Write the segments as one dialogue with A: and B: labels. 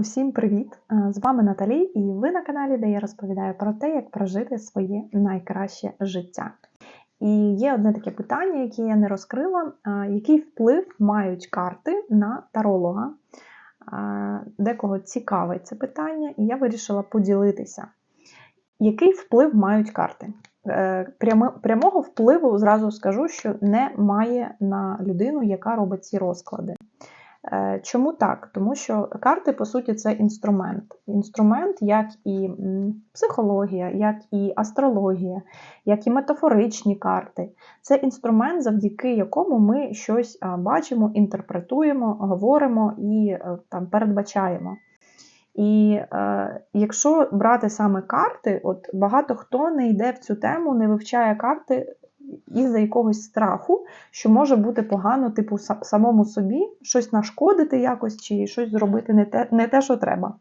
A: Усім привіт! З вами Наталі, і ви на каналі, де я розповідаю про те, як прожити своє найкраще життя. І є одне таке питання, яке я не розкрила: який вплив мають карти на таролога? Декого цікавить це питання, і я вирішила поділитися. Який вплив мають карти? Е, прямого впливу зразу скажу, що немає на людину, яка робить ці розклади. Е, чому так? Тому що карти, по суті, це інструмент. Інструмент, як і психологія, як і астрологія, як і метафоричні карти. Це інструмент, завдяки якому ми щось бачимо, інтерпретуємо, говоримо і е, там передбачаємо. І е, якщо брати саме карти, от багато хто не йде в цю тему, не вивчає карти із-за якогось страху, що може бути погано, типу, самому собі щось нашкодити якось чи щось зробити не те, не те, що треба.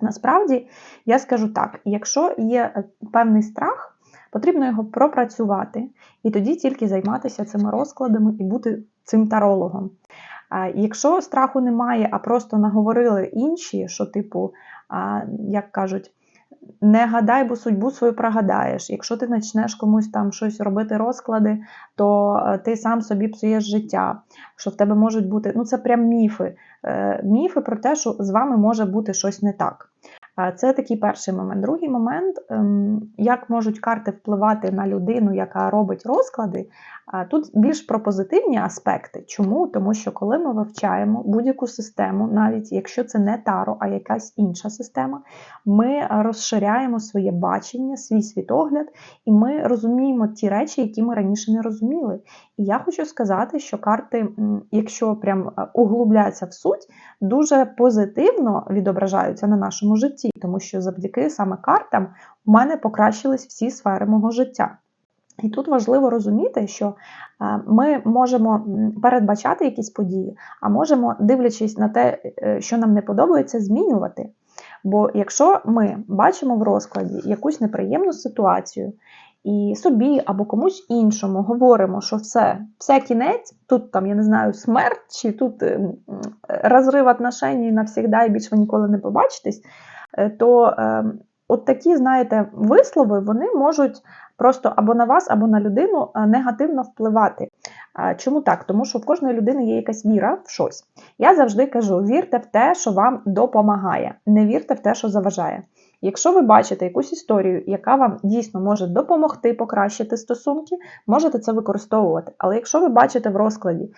A: Насправді, я скажу так: якщо є е, певний страх, потрібно його пропрацювати, і тоді тільки займатися цими розкладами і бути цим тарологом. Якщо страху немає, а просто наговорили інші, що, типу, як кажуть, не гадай, бо судьбу свою прогадаєш. Якщо ти почнеш комусь там щось робити розклади, то е, ти сам собі псуєш життя, що в тебе можуть бути. Ну, це прям міфи. Е, міфи про те, що з вами може бути щось не так. Це такий перший момент. Другий момент, ем, як можуть карти впливати на людину, яка робить розклади. Тут більш про позитивні аспекти. Чому? Тому що коли ми вивчаємо будь-яку систему, навіть якщо це не таро, а якась інша система, ми розширяємо своє бачення, свій світогляд, і ми розуміємо ті речі, які ми раніше не розуміли. І я хочу сказати, що карти, якщо прям углубляться в суть, дуже позитивно відображаються на нашому житті, тому що завдяки саме картам у мене покращились всі сфери мого життя. І тут важливо розуміти, що ми можемо передбачати якісь події, а можемо, дивлячись на те, е, що нам не подобається, змінювати. Бо якщо ми бачимо в розкладі якусь неприємну ситуацію, і собі або комусь іншому говоримо, що все, все кінець, тут там, я не знаю, смерть, чи тут ем, розрив отношень навсігда і більше ви ніколи не побачитесь, е, то ем, от такі, знаєте, вислови вони можуть просто або на вас, або на людину е, негативно впливати. Чому так? Тому що в кожної людини є якась віра в щось. Я завжди кажу: вірте в те, що вам допомагає, не вірте в те, що заважає. Якщо ви бачите якусь історію, яка вам дійсно може допомогти покращити стосунки, можете це використовувати. Але якщо ви бачите в розкладі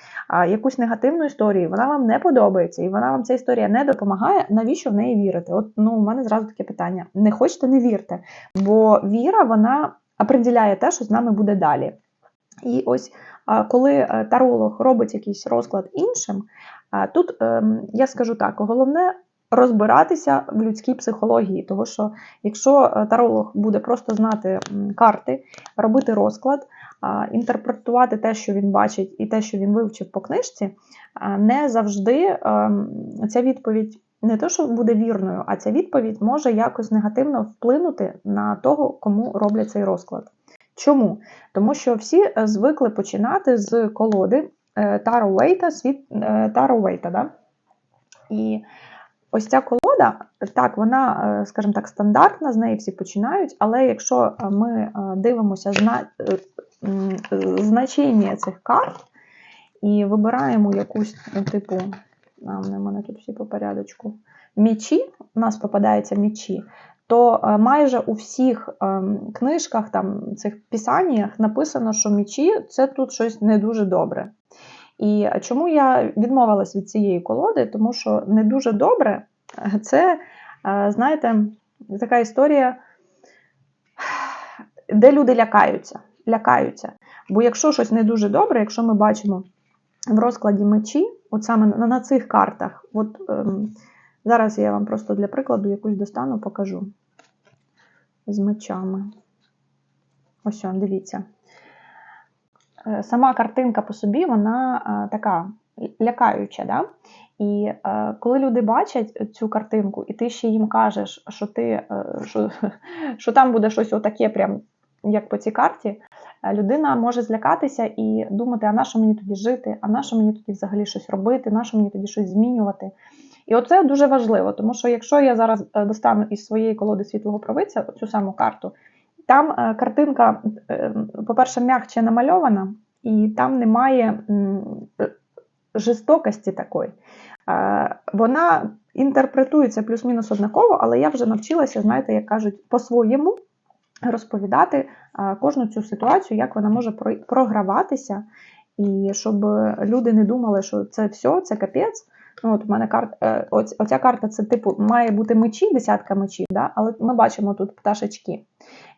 A: якусь негативну історію, вона вам не подобається, і вона вам ця історія не допомагає, навіщо в неї вірити? От ну, у мене зразу таке питання: не хочете, не вірте. Бо віра, вона определяє те, що з нами буде далі. І ось коли е, таролог робить якийсь розклад іншим, тут ем, я скажу так: головне розбиратися в людській психології, тому що якщо е, таролог буде просто знати карти, робити розклад, інтерпретувати те, що він бачить, і те, що він вивчив по книжці, не завжди ем, ця відповідь. Не те, що буде вірною, а ця відповідь може якось негативно вплинути на того, кому роблять цей розклад. Чому? Тому що всі е, звикли починати з колоди Таро Вейта, світ Таро Вейта. Да? І ось ця колода, так, вона, е, скажімо так, стандартна, з неї всі починають, але якщо е, ми дивимося зна... значення цих карт і вибираємо якусь, ну, типу, а, в мене тут всі по порядочку, мічі, у нас попадаються мічі, то е, майже у всіх книжках, там, цих писаннях написано, що мічі це тут щось не дуже добре. І чому я відмовилась від цієї колоди? Тому що не дуже добре це, е, знаєте, така історія, де люди лякаються. лякаються. Бо якщо щось не дуже добре, якщо ми бачимо в розкладі мечі, от саме на цих картах, от ем, зараз я вам просто для прикладу якусь достану, покажу з мечами. Ось, дивіться. Е, сама картинка по собі, вона е, така лякаюча. Да? І е, коли люди бачать цю картинку, і ти ще їм кажеш, що ти, що, що там буде щось отаке, прям як по цій карті, людина може злякатися і думати, а на що мені тоді жити, а на що мені тоді взагалі щось робити, на що мені тоді щось змінювати. І оце дуже важливо, тому що якщо я зараз достану із своєї колоди світлого провидця цю саму карту, там е, картинка, е, по-перше, м'якче намальована, і там немає жорстокості такої. Вона інтерпретується плюс-мінус однаково, але я вже навчилася, знаєте, як кажуть, по-своєму розповідати кожну цю ситуацію, як вона може програватися, і щоб люди не думали, що це все, це капець. Ну, от у мене карта, е, оця карта це типу має бути мечі, десятка мечів, да? але ми бачимо тут пташечки.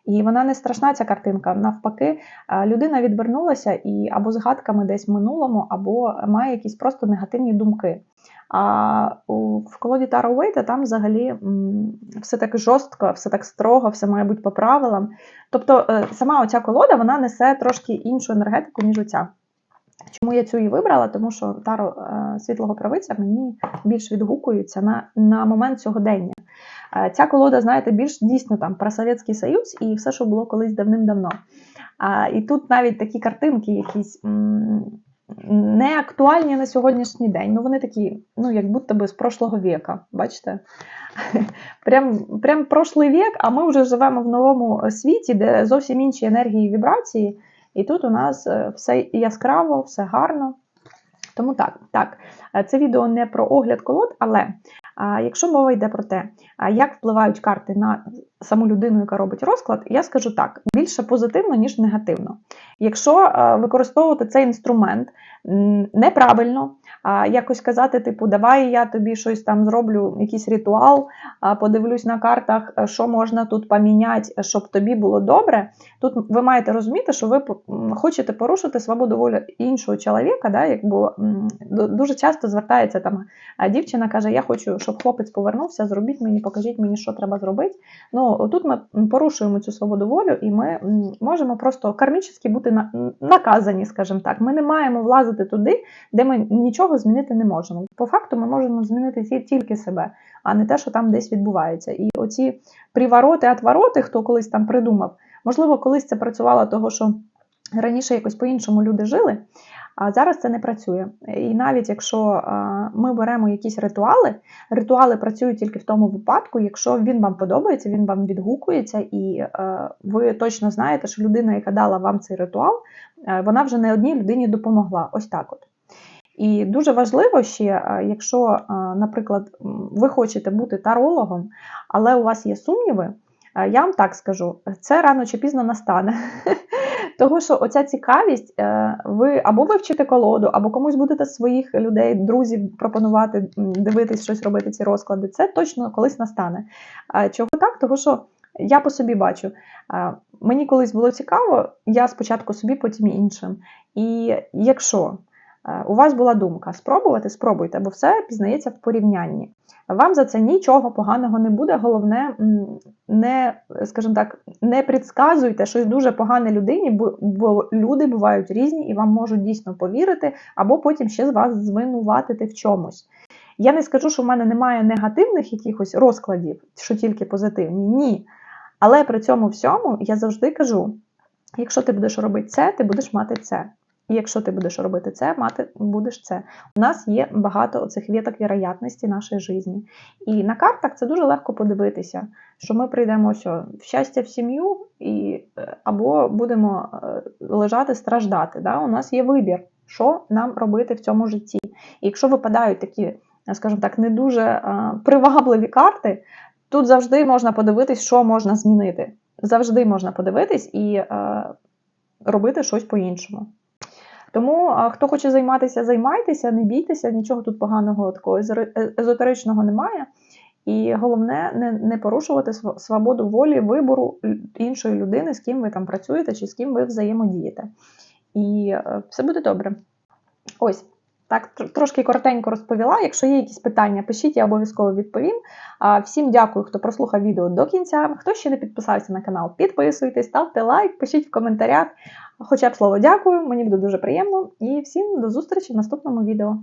A: І вона не страшна, ця картинка. Навпаки, е, людина відвернулася і або згадками десь в минулому, або має якісь просто негативні думки. А в колоді Таро Уейта там взагалі все так жорстко, все так строго, все має бути по правилам. Тобто е, сама оця колода вона несе трошки іншу енергетику, ніж оця. Чому я цю і вибрала? Тому що таро е, світлого правиця мені більш відгукується на на момент сьогодення. Е, ця колода, знаєте, більш дійсно там про Совєтський Союз і все, що було колись давним-давно. І тут навіть такі картинки, якісь не актуальні на сьогоднішній день. Ну, вони такі, ну, як будто би з прошлого віка. Бачите? Прям прям прошлий вік, а ми вже живемо в новому світі, де зовсім інші енергії і вібрації. І тут у нас е, все яскраво, все гарно. Тому так, так, е, це відео не про огляд колод, але якщо мова йде про те, як впливають карти на саму людину, яка робить розклад, я скажу так: більше позитивно, ніж негативно. Якщо е, використовувати цей інструмент неправильно, якось казати, типу, давай я тобі щось там зроблю, якийсь ритуал, подивлюсь на картах, е, що можна тут поміняти, щоб тобі було добре. Тут ви маєте розуміти, що ви хочете порушити свободу волі іншого чоловіка. Да, якби Дуже часто звертається там дівчина, каже: Я хочу, щоб хлопець повернувся, зробіть мені, покажіть мені, що треба зробити. Ну, Тут ми порушуємо цю свободу волю, і ми можемо просто кармічно бути наказані, скажімо так. Ми не маємо влазити туди, де ми нічого змінити не можемо. По факту ми можемо змінити тільки себе, а не те, що там десь відбувається. І оці привороти, отвороти, хто колись там придумав, можливо, колись це працювало, того що раніше якось по-іншому люди жили. А зараз це не працює. І навіть якщо ми беремо якісь ритуали, ритуали працюють тільки в тому випадку, якщо він вам подобається, він вам відгукується, і ви точно знаєте, що людина, яка дала вам цей ритуал, вона вже не одній людині допомогла. Ось так от. І дуже важливо ще, е, якщо, е, наприклад, ви хочете бути тарологом, але у вас є сумніви, е, я вам так скажу, це рано чи пізно настане. Тому що оця цікавість, ви або вивчите колоду, або комусь будете своїх людей, друзів пропонувати, дивитись щось робити, ці розклади, це точно колись настане. Чого так? Тому що я по собі бачу. Мені колись було цікаво, я спочатку собі, потім іншим. І якщо Е, у вас була думка спробувати, спробуйте, бо все пізнається в порівнянні. Вам за це нічого поганого не буде. Головне, не, скажімо так, не предсказуйте щось дуже погане людині, бо люди бувають різні і вам можуть дійсно повірити, або потім ще з вас звинуватити в чомусь. Я не скажу, що в мене немає негативних якихось розкладів, що тільки позитивні. Ні. Але при цьому всьому я завжди кажу: якщо ти будеш робити це, ти будеш мати це. І якщо ти будеш робити це, мати будеш це. У нас є багато цих віток віроятності нашої житті. І на картах це дуже легко подивитися, що ми прийдемо ось, в щастя в сім'ю, і, е, або будемо е, лежати, страждати. Да? У нас є вибір, що нам робити в цьому житті. І якщо випадають такі, скажімо так, не дуже е, привабливі карти, тут завжди можна подивитись, що можна змінити. Завжди можна подивитись і робити щось по-іншому. Тому хто хоче займатися, займайтеся, не бійтеся, нічого тут поганого такого е, езотеричного немає. І головне не не порушувати свободу волі вибору іншої людини, з ким ви там працюєте чи з ким ви взаємодієте. І е, все буде добре. Ось. Так, трошки коротенько розповіла. Якщо є якісь питання, пишіть, я обов'язково відповім. Всім дякую, хто прослухав відео до кінця. Хто ще не підписався на канал, підписуйтесь, ставте лайк, пишіть в коментарях. Хоча б слово дякую, мені буде дуже приємно. І всім до зустрічі в наступному відео.